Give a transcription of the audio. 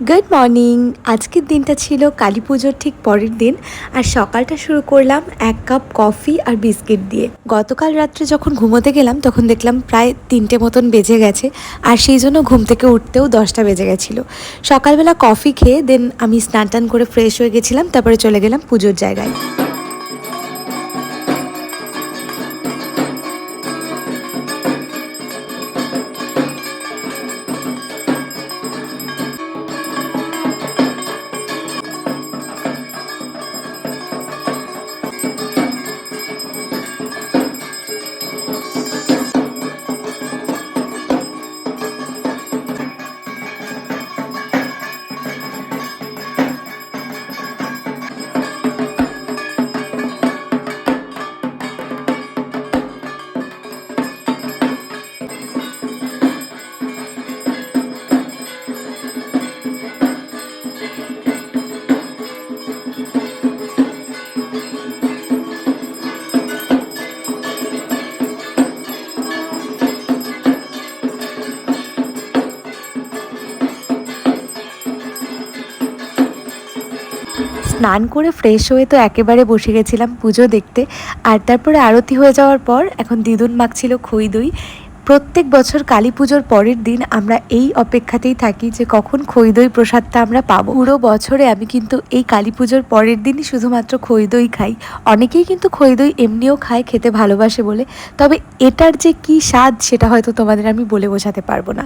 Good morning আজকের দিনটা ছিল কালী পুজোর ঠিক পরের দিন, আর সকালটা শুরু করলাম এক কাপ কফি আর বিস্কিট দিয়ে। গতকাল রাত্রে যখন ঘুমোতে গেলাম, তখন দেখলাম প্রায় তিনটে মতন বেজে গেছে, আর সেই জন্য ঘুম থেকে উঠতেও দশটা বেজে গেছিল। সকালবেলা কফি খেয়ে দেন আমি স্নান টান করে ফ্রেশ হয়ে গেছিলাম, তারপরে চলে গেলাম পুজোর জায়গায়। স্নান করে ফ্রেশ হয়ে তো একেবারে বসে গেছিলাম পুজো দেখতে। আর তারপরে আরতি হয়ে যাওয়ার পর এখন দিদুন মাখছিল খই দই। প্রত্যেক বছর কালী পুজোর পরের দিন আমরা এই অপেক্ষাতেই থাকি যে কখন খই দই প্রসাদটা আমরা পাবো। পুরো বছরে আমি কিন্তু এই কালী পুজোর পরের দিনই শুধুমাত্র খই দই খাই। অনেকেই কিন্তু খই দই এমনিও খায়, খেতে ভালোবাসে বলে। তবে এটার যে কি স্বাদ সেটা হয়তো তোমাদের আমি বলে বোঝাতে পারব না।